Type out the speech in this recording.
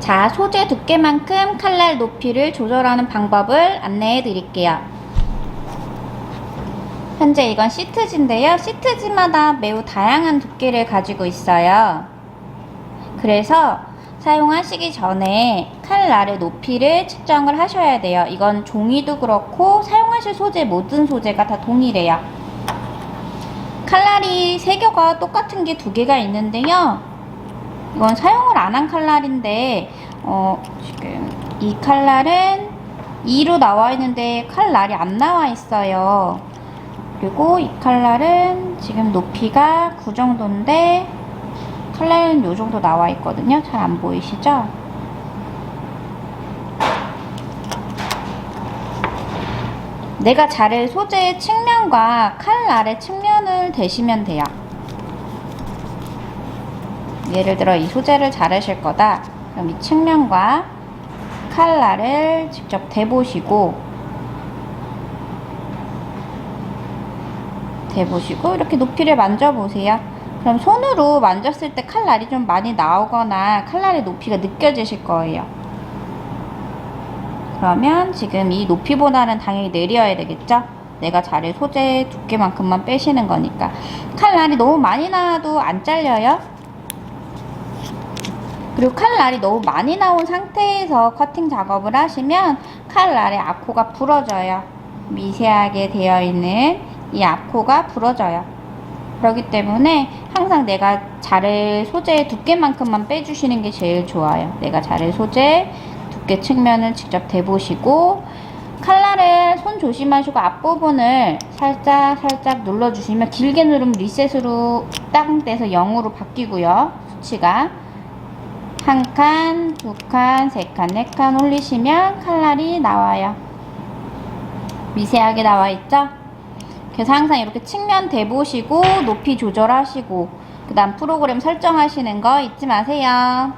자, 소재 두께만큼 칼날 높이를 조절하는 방법을 안내해 드릴게요. 현재 이건 시트지인데요. 시트지마다 매우 다양한 두께를 가지고 있어요. 그래서 사용하시기 전에 칼날의 높이를 측정을 하셔야 돼요. 이건 종이도 그렇고 사용하실 소재 모든 소재가 다 동일해요. 칼날이 세 개가 똑같은 게 두 개가 있는데요. 이건 사용을 안 한 칼날인데 어, 지금 이 칼날은 2로 나와 있는데 칼날이 안 나와 있어요. 그리고 이 칼날은 지금 높이가 9 정도인데 칼날은 요 정도 나와 있거든요. 잘 안 보이시죠? 내가 자를 소재의 측면과 칼날의 측면을 대시면 돼요. 예를 들어 이 소재를 자르실 거다. 그럼 이 측면과 칼날을 직접 대보시고 대보시고 이렇게 높이를 만져보세요. 그럼 손으로 만졌을 때 칼날이 좀 많이 나오거나 칼날의 높이가 느껴지실 거예요. 그러면 지금 이 높이보다는 당연히 내려야 되겠죠? 내가 자를 소재 두께만큼만 빼시는 거니까. 칼날이 너무 많이 나와도 안 잘려요. 그리고 칼날이 너무 많이 나온 상태에서 커팅 작업을 하시면 칼날의 앞코가 부러져요. 미세하게 되어 있는 이 앞코가 부러져요. 그렇기 때문에 항상 내가 자를 소재의 두께만큼만 빼주시는 게 제일 좋아요. 내가 자를 소재 두께 측면을 직접 대보시고 칼날을 손 조심하시고 앞부분을 살짝 살짝 눌러주시면 길게 누르면 리셋으로 땅 떼서 0으로 바뀌고요. 수치가 한 칸, 두 칸, 세 칸, 네 칸 올리시면 칼날이 나와요. 미세하게 나와 있죠? 그래서 항상 이렇게 측면 대보시고 높이 조절하시고 그 다음 프로그램 설정하시는 거 잊지 마세요.